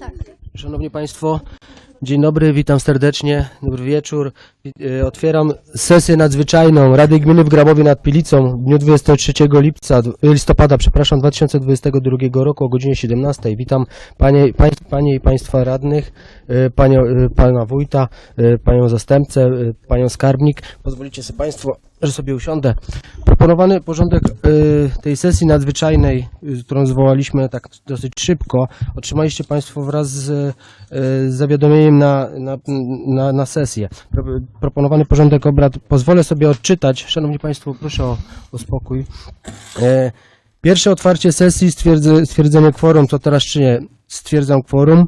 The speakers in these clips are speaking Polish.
Tak. Szanowni Państwo, dzień dobry, witam serdecznie, dobry wieczór. E, Otwieram sesję nadzwyczajną Rady Gminy w Grabowie nad Pilicą w dniu 23 lipca, listopada, przepraszam, 2022 roku o godzinie 17. Witam Panie, pań, panie i Państwa radnych, e, panią, e, Pana Wójta, e, Panią Zastępcę, e, Panią Skarbnik. Pozwolicie sobie Państwo, że sobie usiądę. Proponowany porządek e, tej sesji nadzwyczajnej, e, którą zwołaliśmy tak dosyć szybko, otrzymaliście Państwo wraz z z zawiadomieniem na, na, na, na sesję. Pro, proponowany porządek obrad pozwolę sobie odczytać. Szanowni Państwo, proszę o, o spokój. E, pierwsze otwarcie sesji, stwierdzenie kworum, co teraz czynię? Stwierdzam kworum.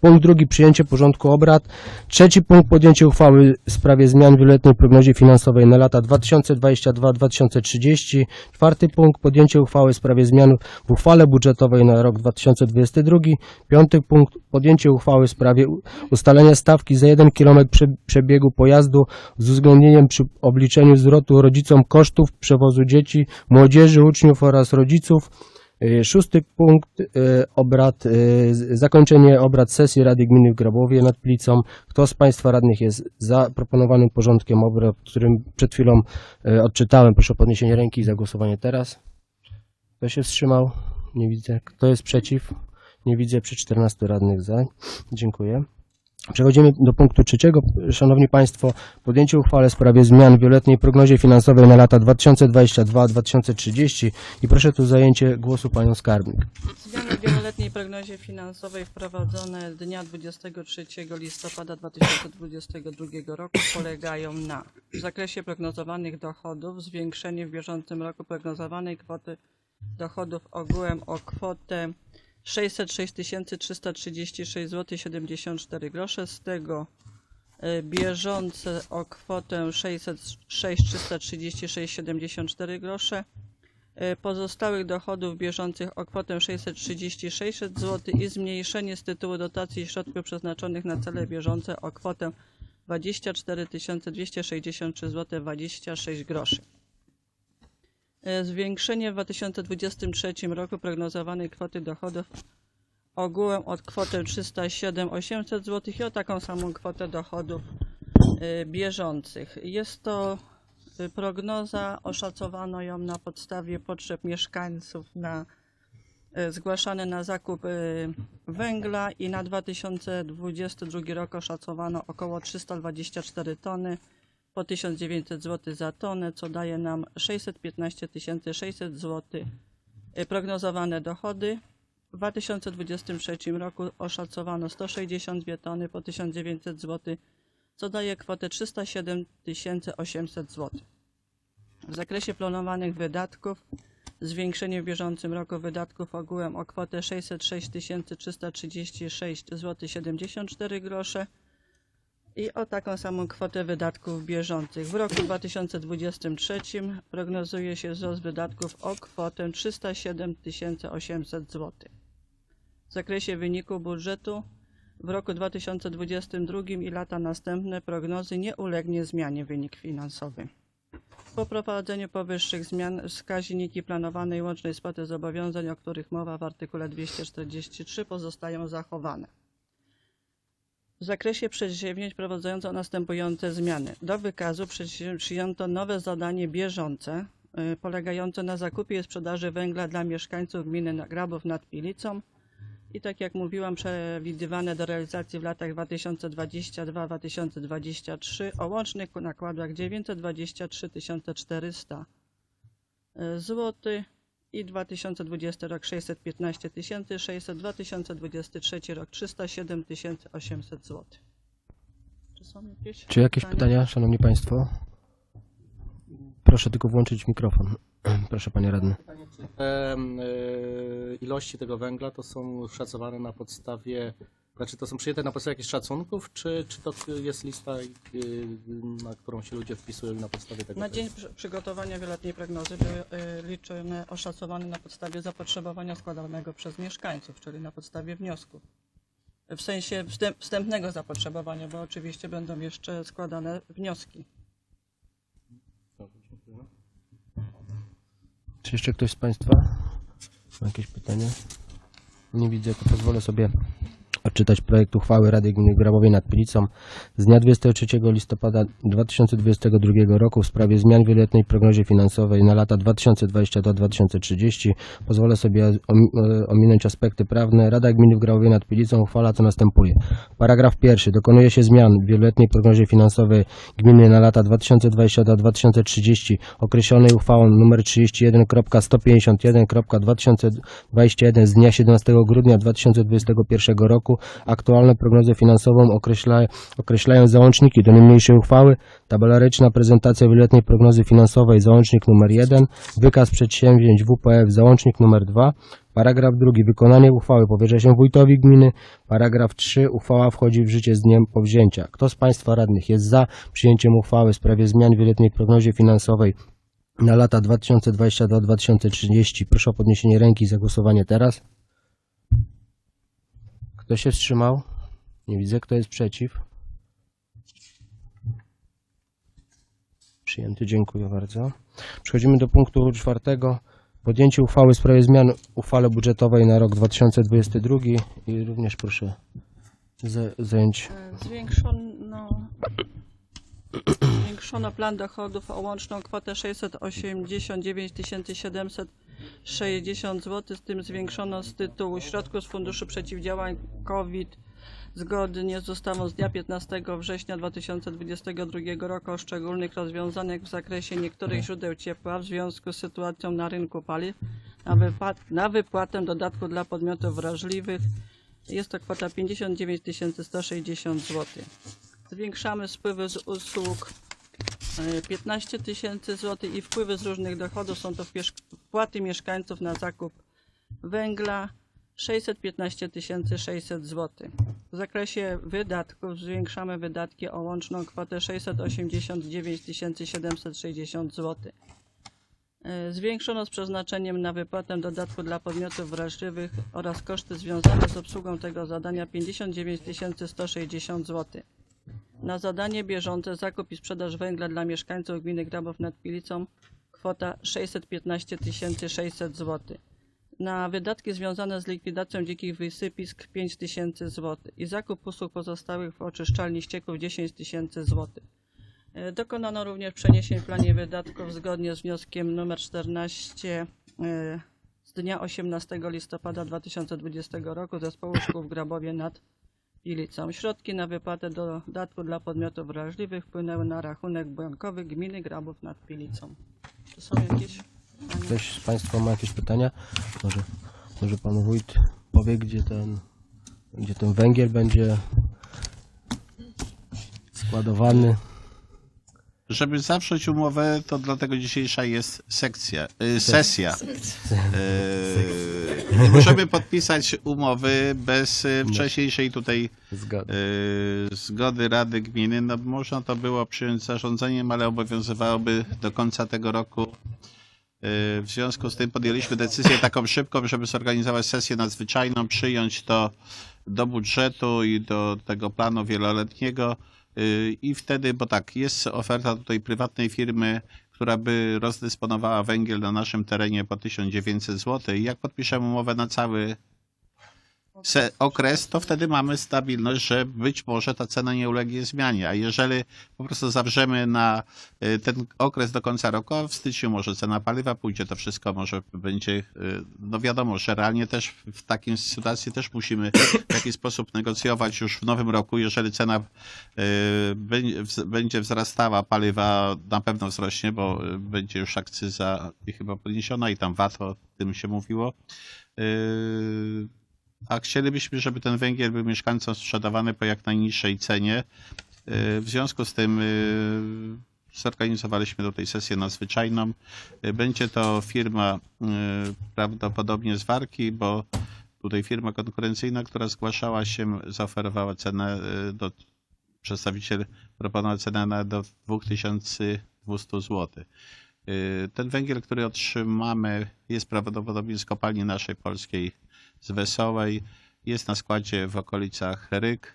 Punkt drugi, przyjęcie porządku obrad. Trzeci punkt, podjęcie uchwały w sprawie zmian w wieloletniej prognozie finansowej na lata 2022-2030. Czwarty punkt, podjęcie uchwały w sprawie zmian w uchwale budżetowej na rok 2022. Piąty punkt, podjęcie uchwały w sprawie ustalenia stawki za 1 km prze- przebiegu pojazdu z uwzględnieniem przy obliczeniu zwrotu rodzicom kosztów przewozu dzieci, młodzieży, uczniów oraz rodziców. Y, Szósty punkt y, obrad, z- zakończenie obrad sesji Rady Gminy w Grabowie nad Plicą. Kto z Państwa radnych jest za proponowanym porządkiem obrad, którym przed chwilą odczytałem? Proszę o podniesienie ręki i zagłosowanie teraz. Kto się wstrzymał? Nie widzę. Kto jest przeciw? Nie widzę przy 14 radnych za. Dziękuję. Przechodzimy do punktu trzeciego. Szanowni Państwo, podjęcie uchwały w sprawie zmian w wieloletniej prognozie finansowej na lata 2022-2030 i proszę tu zajęcie głosu Panią Skarbnik. Zmiany w wieloletniej prognozie finansowej wprowadzone dnia 23 listopada 2022 roku polegają na w zakresie prognozowanych dochodów zwiększenie w bieżącym roku prognozowanej kwoty dochodów ogółem o kwotę 606 336 zł 74 grosze, z tego e, bieżące o kwotę 606 336 74 grosze, E, pozostałych dochodów bieżących o kwotę 636 zł i zmniejszenie z tytułu dotacji środków przeznaczonych na cele bieżące o kwotę 24 263 zł 26 groszy. E, Zwiększenie w 2023 roku prognozowanej kwoty dochodów ogółem od kwotę 307 800 zł i o taką samą kwotę dochodów e, bieżących. Jest to y, prognoza, oszacowano ją na podstawie potrzeb mieszkańców na zgłaszane na zakup węgla i na 2022 rok oszacowano około 324 tony po 1900 zł za tonę, co daje nam 615 600 zł prognozowane dochody. W 2023 roku oszacowano 162 tony po 1900 zł co daje kwotę 307 800 zł. W zakresie planowanych wydatków zwiększenie w bieżącym roku wydatków ogółem o kwotę 606 336 zł 74 grosze i o taką samą kwotę wydatków bieżących. W roku 2023 prognozuje się wzrost wydatków o kwotę 307 800 zł. W zakresie wyniku budżetu w roku 2022 i lata następne prognozy nie ulegnie zmianie wynik finansowy. Po wprowadzeniu powyższych zmian wskaźniki planowanej łącznej spłaty zobowiązań, o których mowa w artykule 243 pozostają zachowane. W zakresie przedsięwzięć prowadząco następujące zmiany. Do wykazu przyjęto nowe zadanie bieżące y, polegające na zakupie i sprzedaży węgla dla mieszkańców gminy Grabów nad Pilicą i tak jak mówiłam, przewidywane do realizacji w latach 2022-2023 o łącznych nakładach 923 400 zł i 2020 rok 615 600, 2023 rok 307 800 zł. Czy są jakieś Czy jakieś pytania, Szanowni Państwo? Proszę tylko włączyć mikrofon. Proszę Panie Radny. Te e, ilości tego węgla to są szacowane na podstawie, znaczy to są przyjęte na podstawie jakichś szacunków, czy, czy to jest lista, y, na którą się ludzie wpisują na podstawie tego? Na dzień przy- przygotowania wieloletniej prognozy były y, liczone, oszacowane na podstawie zapotrzebowania składanego przez mieszkańców, czyli na podstawie wniosków. W sensie wstęp, wstępnego zapotrzebowania, bo oczywiście będą jeszcze składane wnioski. Czy jeszcze ktoś z Państwa ma jakieś pytanie? Nie widzę, to pozwolę sobie odczytać projekt uchwały Rady Gminy Grabowie nad Pilicą z dnia 23 listopada 2022 roku w sprawie zmian w wieloletniej prognozie finansowej na lata 2022-2030. Pozwolę sobie e, ominąć aspekty prawne. Rada Gminy w Grabowie nad Pilicą uchwala co następuje. Paragraf pierwszy. Dokonuje się zmian w wieloletniej prognozie finansowej gminy na lata 2022-2030 określonej uchwałą nr 31.151.2021 z dnia 17 grudnia 2021 roku. Aktualne prognozę finansową określa, określają załączniki do niniejszej uchwały, tabelaryczna prezentacja wieloletniej prognozy finansowej, załącznik nr 1, wykaz przedsięwzięć WPF, załącznik nr 2, Paragraf drugi. Wykonanie uchwały powierza się wójtowi gminy. Paragraf 3. Uchwała wchodzi w życie z dniem powzięcia. Kto z Państwa radnych jest za przyjęciem uchwały w sprawie zmian w wieloletniej prognozie finansowej na lata 2022-2030? Proszę o podniesienie ręki i zagłosowanie teraz. Kto się wstrzymał? Nie widzę. Kto jest przeciw? Przyjęty. Dziękuję bardzo. Przechodzimy do punktu czwartego. Podjęcie uchwały w sprawie zmian uchwale budżetowej na rok 2022 i również proszę za- zająć E, Zwiększono, zwiększono plan dochodów o łączną kwotę 689 760 zł, z tym zwiększono z tytułu środków z Funduszu Przeciwdziałania COVID zgodnie z ustawą z dnia 15 września 2022 roku o szczególnych rozwiązaniach w zakresie niektórych źródeł ciepła w związku z sytuacją na rynku paliw na, wypłat, na wypłatę dodatku dla podmiotów wrażliwych jest to kwota 59 160 zł. Zwiększamy spływy z usług 15 tysięcy zł i wpływy z różnych dochodów są to wpłaty mieszkańców na zakup węgla 615 600 zł. W zakresie wydatków zwiększamy wydatki o łączną kwotę 689 760 zł. E, Zwiększono z przeznaczeniem na wypłatę dodatku dla podmiotów wrażliwych oraz koszty związane z obsługą tego zadania 59 160 zł. Na zadanie bieżące zakup i sprzedaż węgla dla mieszkańców gminy Grabów nad Pilicą kwota 615 600 zł. Na wydatki związane z likwidacją dzikich wysypisk 5 tysięcy zł i zakup usług pozostałych w oczyszczalni ścieków 10 tysięcy zł. E, Dokonano również przeniesień w planie wydatków zgodnie z wnioskiem nr 14 e, z dnia 18 listopada 2020 roku Zespołu Szkół w Grabowie nad Pilicą. Środki na wypłatę dodatku dla podmiotów wrażliwych wpłynęły na rachunek bankowy gminy Grabów nad Pilicą. Czy są jakieś pytania? Ktoś z Państwa ma jakieś pytania? Może, może Pan Wójt powie, gdzie ten, gdzie ten węgiel będzie składowany? Żeby zawrzeć umowę, to dlatego dzisiejsza jest sekcja, y, sesja. Y, nie możemy podpisać umowy bez y, wcześniejszej tutaj Zgoda. y, zgody Rady Gminy. No, można to było przyjąć zarządzeniem, ale obowiązywałoby do końca tego roku. Y, W związku z tym podjęliśmy decyzję taką szybką, żeby zorganizować sesję nadzwyczajną, przyjąć to do budżetu i do tego planu wieloletniego. Y, I wtedy, bo tak, jest oferta tutaj prywatnej firmy, która by rozdysponowała węgiel na naszym terenie po 1900 zł. Jak podpiszemy umowę na cały okres, to wtedy mamy stabilność, że być może ta cena nie ulegnie zmianie. A jeżeli po prostu zawrzemy na y, ten okres do końca roku, w styczniu może cena paliwa pójdzie, to wszystko może będzie, y, no wiadomo, że realnie też w takiej sytuacji też musimy w jakiś sposób negocjować już w nowym roku, jeżeli cena y, będzie wzrastała, paliwa na pewno wzrośnie, bo będzie już akcyza chyba podniesiona i tam VAT o tym się mówiło. A chcielibyśmy, żeby ten węgiel był mieszkańcom sprzedawany po jak najniższej cenie. Y, W związku z tym y, zorganizowaliśmy tutaj sesję nadzwyczajną. Y, Będzie to firma prawdopodobnie z Warki, bo tutaj firma konkurencyjna, która zgłaszała się, zaoferowała cenę do przedstawiciel proponował cenę na do 2200 zł. Y, Ten węgiel, który otrzymamy, jest prawdopodobnie z kopalni naszej polskiej z Wesołej. Jest na składzie w okolicach Ryk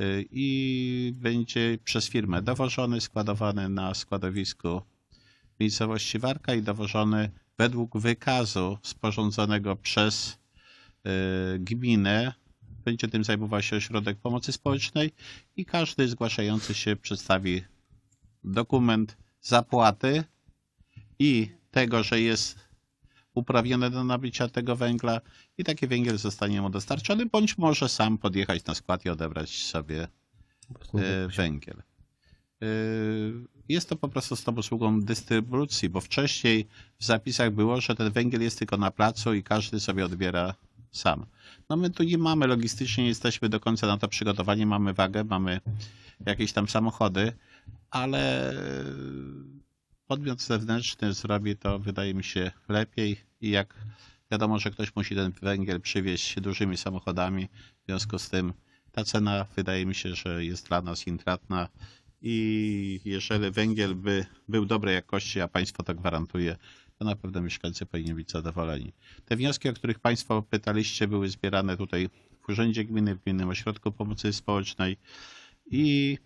y, i będzie przez firmę dowożony, składowany na składowisku miejscowości Warka i dowożony według wykazu sporządzonego przez y, gminę będzie tym zajmował się ośrodek pomocy społecznej i każdy zgłaszający się przedstawi dokument zapłaty i tego, że jest uprawniony do nabycia tego węgla i taki węgiel zostanie mu dostarczony, bądź może sam podjechać na skład i odebrać sobie e, węgiel. E, Jest to po prostu z tą usługą dystrybucji, bo wcześniej w zapisach było, że ten węgiel jest tylko na placu i każdy sobie odbiera sam. No my tu nie mamy logistycznie, nie jesteśmy do końca na to przygotowani, mamy wagę, mamy jakieś tam samochody, ale podmiot zewnętrzny zrobi to, wydaje mi się, lepiej i jak wiadomo, że ktoś musi ten węgiel przywieźć dużymi samochodami, w związku z tym ta cena wydaje mi się, że jest dla nas intratna i jeżeli węgiel by był dobrej jakości, a państwo to gwarantuje, to na pewno mieszkańcy powinni być zadowoleni. Te wnioski, o których państwo pytaliście, były zbierane tutaj w Urzędzie Gminy, w Gminnym Ośrodku Pomocy Społecznej i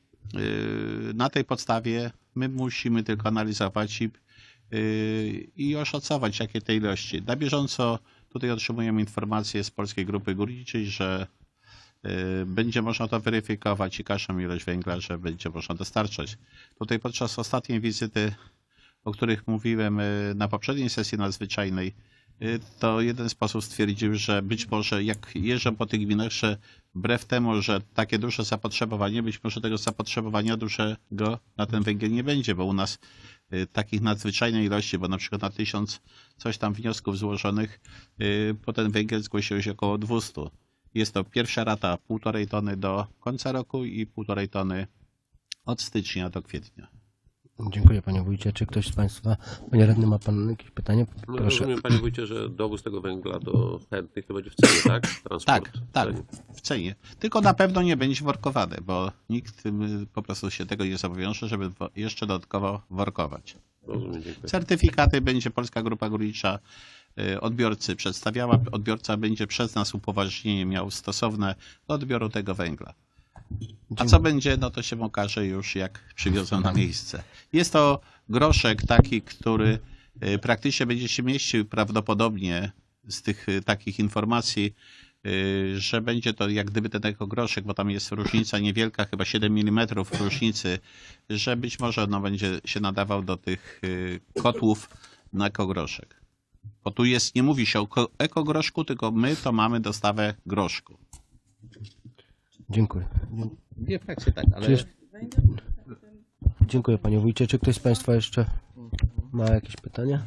na tej podstawie my musimy tylko analizować i, yy, i oszacować, jakie te ilości. Na bieżąco tutaj otrzymujemy informacje z Polskiej Grupy Górniczej, że yy, będzie można to weryfikować i każdą ilość węgla, że będzie można dostarczać. Tutaj podczas ostatniej wizyty, o których mówiłem yy, na poprzedniej sesji nadzwyczajnej, yy, to jeden z posłów stwierdził, że być może jak jeżdżą po tych gminach, że wbrew temu, że takie duże zapotrzebowanie, być może tego zapotrzebowania dużego na ten węgiel nie będzie, bo u nas y, takich nadzwyczajnej ilości, bo na przykład na tysiąc coś tam wniosków złożonych, y, po ten węgiel zgłosiło się około 200. Jest to pierwsza rata półtorej tony do końca roku i półtorej tony od stycznia do kwietnia. Dziękuję panie wójcie. Czy ktoś z państwa, panie radny, ma pan jakieś pytanie? No, Proszę. rozumiem, panie wójcie, że dowóz tego węgla do chętnych to będzie w cenie, tak? Transport Tak, w tak, cenie. w cenie. Tylko na pewno nie będzie workowane, bo nikt y, po prostu się tego nie zobowiąże, żeby jeszcze dodatkowo workować. Rozumiem, dziękuję. Certyfikaty będzie Polska Grupa Górnicza y, odbiorcy przedstawiała. Odbiorca będzie przez nas upoważnienie miał stosowne do odbioru tego węgla. A co będzie, no to się okaże już jak przywiozą na miejsce. Jest to groszek taki, który y, praktycznie będzie się mieścił prawdopodobnie z tych y, takich informacji, y, że będzie to jak gdyby ten ekogroszek, bo tam jest różnica niewielka, chyba 7 mm różnicy, że być może no, będzie się nadawał do tych kotłów na ekogroszek. Bo tu jest, nie mówi się o ko- ekogroszku, tylko my to mamy dostawę groszku. Dziękuję. W tak, ale... Czy. Dziękuję panie wójcie. Czy ktoś z państwa jeszcze ma jakieś pytania?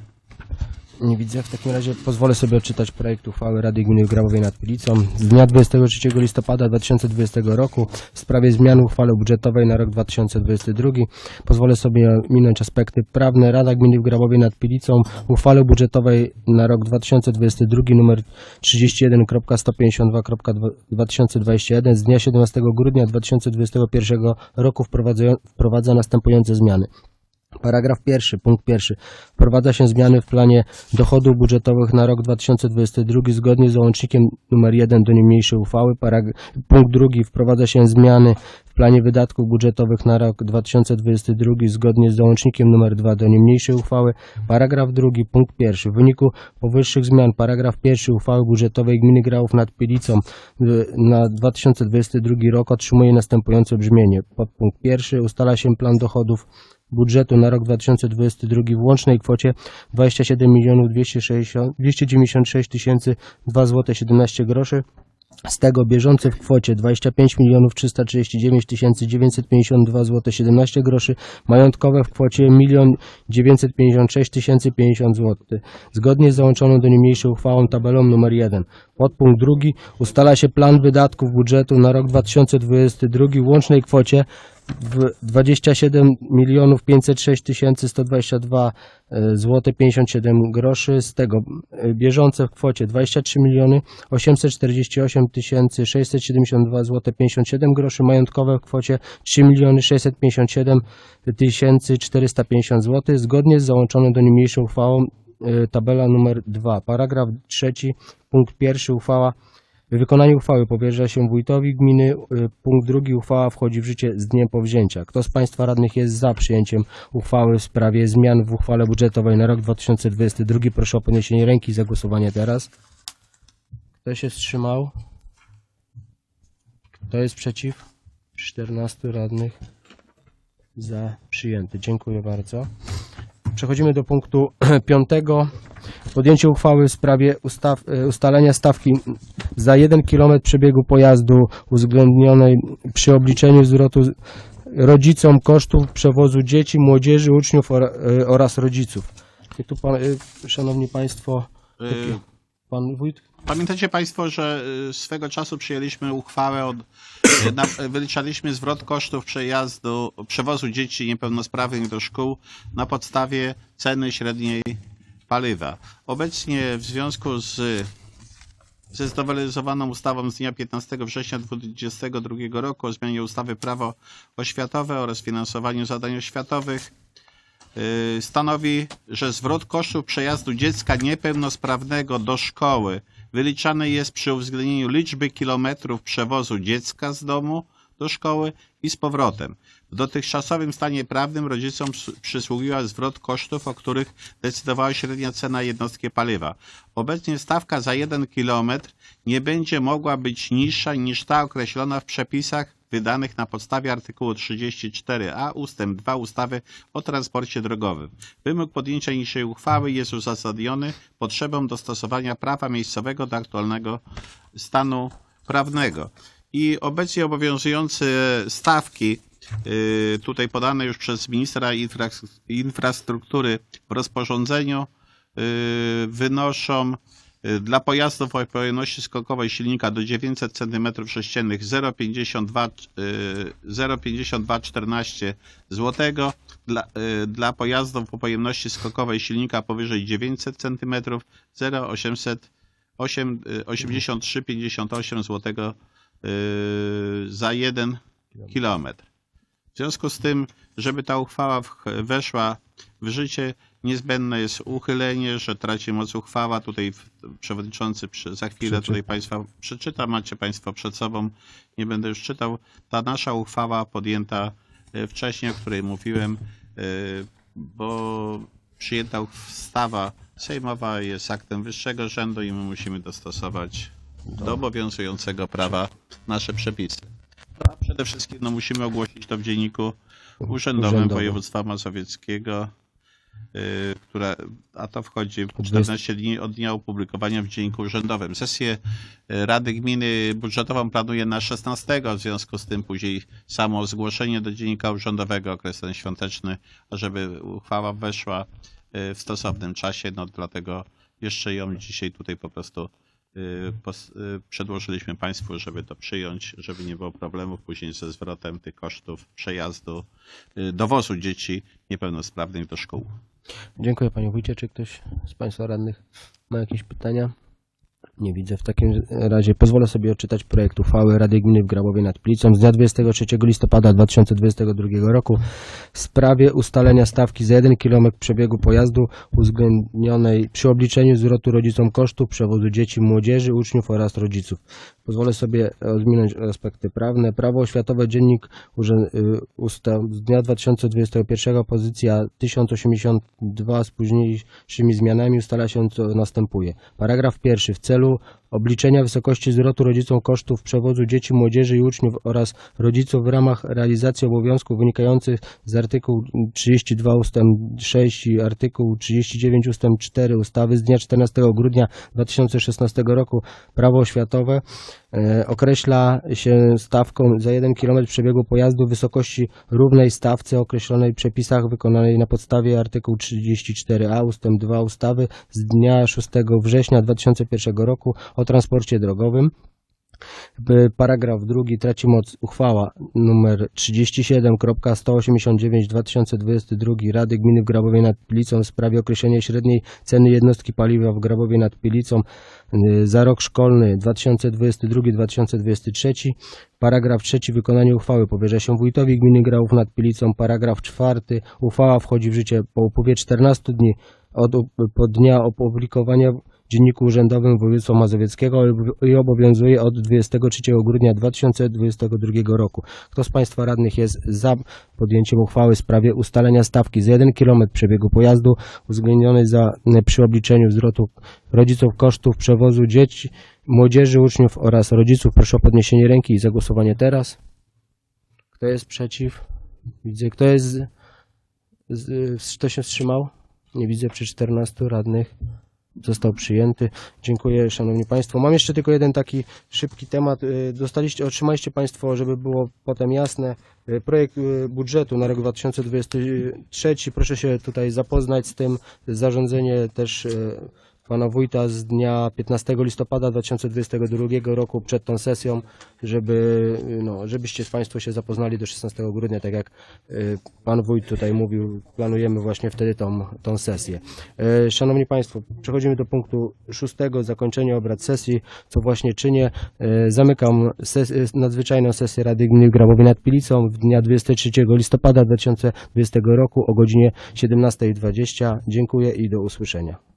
Nie widzę. W takim razie pozwolę sobie odczytać projekt uchwały Rady Gminy Grabowej nad Pilicą z dnia 23 listopada 2020 roku w sprawie zmiany uchwały budżetowej na rok 2022. Pozwolę sobie minąć aspekty prawne. Rada Gminy Grabowej nad Pilicą uchwały budżetowej na rok 2022 nr 31.152.2021 z dnia 17 grudnia 2021 roku wprowadza następujące zmiany. Paragraf pierwszy, punkt pierwszy. Wprowadza się zmiany w planie dochodów budżetowych na rok 2022 zgodnie z załącznikiem nr 1 do niniejszej uchwały. Parag- punkt drugi. Wprowadza się zmiany w planie wydatków budżetowych na rok 2022 zgodnie z załącznikiem nr 2 do niniejszej uchwały. Paragraf drugi, punkt pierwszy. W wyniku powyższych zmian paragraf pierwszy uchwały budżetowej Gminy Grałów nad Pilicą y, na 2022 rok otrzymuje następujące brzmienie. Podpunkt pierwszy. Ustala się plan dochodów budżetu na rok 2022 w łącznej kwocie 27 260 296 2 zł 17 groszy. Z tego bieżące w kwocie 25 339 952 zł 17 groszy, majątkowe w kwocie 1 956 050 zł. Zgodnie z załączoną do niniejszej uchwałą tabelą numer 1. Podpunkt drugi ustala się plan wydatków budżetu na rok 2022 w łącznej kwocie w 27 506 122 zł 57 groszy, z tego e, bieżące w kwocie 23 848 672 zł 57 groszy, majątkowe w kwocie 3 657 450 zł, zgodnie z załączoną do niniejszą uchwałą e, tabela numer 2, paragraf trzeci, punkt pierwszy. Uchwała Wykonanie uchwały powierza się wójtowi gminy. Y, Punkt drugi. Uchwała wchodzi w życie z dniem powzięcia. Kto z Państwa radnych jest za przyjęciem uchwały w sprawie zmian w uchwale budżetowej na rok 2022? Proszę o podniesienie ręki i zagłosowanie teraz. Kto się wstrzymał? Kto jest przeciw? 14 radnych za przyjęty. Dziękuję bardzo. Przechodzimy do punktu piątego. Podjęcie uchwały w sprawie ustaw, e, ustalenia stawki za 1 km przebiegu pojazdu uwzględnionej przy obliczeniu zwrotu rodzicom kosztów przewozu dzieci, młodzieży, uczniów e, oraz rodziców. I tu pan, e, szanowni państwo, pan wójt? Pamiętacie Państwo, że swego czasu przyjęliśmy uchwałę, od, wyliczaliśmy zwrot kosztów przejazdu, przewozu dzieci niepełnosprawnych do szkół na podstawie ceny średniej paliwa. Obecnie w związku z ze znowelizowaną ustawą z dnia 15 września 2022 roku o zmianie ustawy Prawo oświatowe oraz finansowaniu zadań oświatowych y, stanowi, że zwrot kosztów przejazdu dziecka niepełnosprawnego do szkoły wyliczany jest przy uwzględnieniu liczby kilometrów przewozu dziecka z domu do szkoły i z powrotem. W dotychczasowym stanie prawnym rodzicom przy- przysługiwał zwrot kosztów, o których decydowała średnia cena jednostki paliwa. Obecnie stawka za 1 kilometr nie będzie mogła być niższa niż ta określona w przepisach wydanych na podstawie artykułu 34a ustęp 2 ustawy o transporcie drogowym. Wymóg podjęcia niższej uchwały jest uzasadniony potrzebą dostosowania prawa miejscowego do aktualnego stanu prawnego. I obecnie obowiązujące stawki, tutaj podane już przez ministra infra, infrastruktury w rozporządzeniu, y, wynoszą y, dla pojazdów o pojemności skokowej silnika do 900 cm3 0,52 y, 0,5214 zł, dla, y, dla pojazdów o pojemności skokowej silnika powyżej 900 cm 0,800 8, y, 83,58 zł y, za 1 kilometr. W związku z tym, żeby ta uchwała weszła w życie, niezbędne jest uchylenie, że traci moc uchwała. Tutaj przewodniczący za chwilę Przeczyta. tutaj Państwa przeczyta, macie Państwo przed sobą, nie będę już czytał. Ta nasza uchwała podjęta y, wcześniej, o której mówiłem, y, bo przyjęta ustawa sejmowa jest aktem wyższego rzędu i my musimy dostosować do obowiązującego prawa nasze przepisy. Przede wszystkim no, musimy ogłosić to w dzienniku urzędowym Urzędowym. województwa mazowieckiego, yy, które, a to wchodzi w 20 14 dni od dnia opublikowania w dzienniku urzędowym. Sesję Rady Gminy budżetową planuje na 16, w związku z tym później samo zgłoszenie do dziennika urzędowego, okres ten świąteczny, żeby uchwała weszła yy, w stosownym czasie, no dlatego jeszcze ją dzisiaj tutaj po prostu y, y, przedłożyliśmy Państwu, żeby to przyjąć, żeby nie było problemów później ze zwrotem tych kosztów przejazdu, y, dowozu dzieci niepełnosprawnych do szkół. Dziękuję panie wójcie. Czy ktoś z państwa radnych ma jakieś pytania? Nie widzę. W takim razie pozwolę sobie odczytać projekt uchwały Rady Gminy w Grabowie nad Plicą z dnia 23 listopada 2022 roku w sprawie ustalenia stawki za 1 km przebiegu pojazdu uwzględnionej przy obliczeniu zwrotu rodzicom kosztów przewozu dzieci, młodzieży, uczniów oraz rodziców. Pozwolę sobie rozwinąć aspekty prawne. Prawo oświatowe, dziennik y, z dnia 2021, pozycja 1082 z późniejszymi zmianami ustala się co następuje. Paragraf pierwszy. W celu to obliczenia wysokości zwrotu rodzicom kosztów przewozu dzieci, młodzieży i uczniów oraz rodziców w ramach realizacji obowiązków wynikających z artykułu 32 ust. 6 i artykułu 39 ust. 4 ustawy z dnia 14 grudnia 2016 roku Prawo oświatowe e, określa się stawką za 1 km przebiegu pojazdu w wysokości równej stawce określonej w przepisach wykonanej na podstawie artykułu 34a ust. 2 ustawy z dnia 6 września 2001 roku o transporcie drogowym. Paragraf drugi traci moc uchwała nr 37.189-2022 Rady Gminy w Grabowie nad Pilicą w sprawie określenia średniej ceny jednostki paliwa w Grabowie nad Pilicą y, za rok szkolny 2022-2023. Paragraf trzeci wykonanie uchwały powierza się wójtowi gminy Grabów nad Pilicą. Paragraf czwarty uchwała wchodzi w życie po upływie 14 dni od, po dnia opublikowania Dzienniku Urzędowym Województwa Mazowieckiego i obowiązuje od 23 grudnia 2022 roku. Kto z Państwa radnych jest za podjęciem uchwały w sprawie ustalenia stawki za 1 km przebiegu pojazdu uwzględnionej za, przy obliczeniu zwrotu rodziców kosztów przewozu dzieci, młodzieży, uczniów oraz rodziców? Proszę o podniesienie ręki i zagłosowanie teraz. Kto jest przeciw? Widzę. Kto jest. z- z- Kto się wstrzymał? Nie widzę przy 14 radnych. Został przyjęty. Dziękuję, Szanowni Państwo. Mam jeszcze tylko jeden taki szybki temat. Y, Dostaliście, otrzymaliście Państwo, żeby było potem jasne, y, projekt y, budżetu na rok 2023. Proszę się tutaj zapoznać z tym. Zarządzenie też Pana Wójta z dnia 15 listopada 2022 roku przed tą sesją, żeby, no, żebyście Państwo się zapoznali do 16 grudnia, tak jak y, Pan Wójt tutaj mówił, planujemy właśnie wtedy tą, tą sesję. E, Szanowni Państwo, przechodzimy do punktu szóstego, zakończenie obrad sesji, co właśnie czynię. E, Zamykam ses- e, nadzwyczajną sesję Rady Gminy Grabowie nad Pilicą w dnia 23 listopada 2020 roku o godzinie 17.20. Dziękuję i do usłyszenia.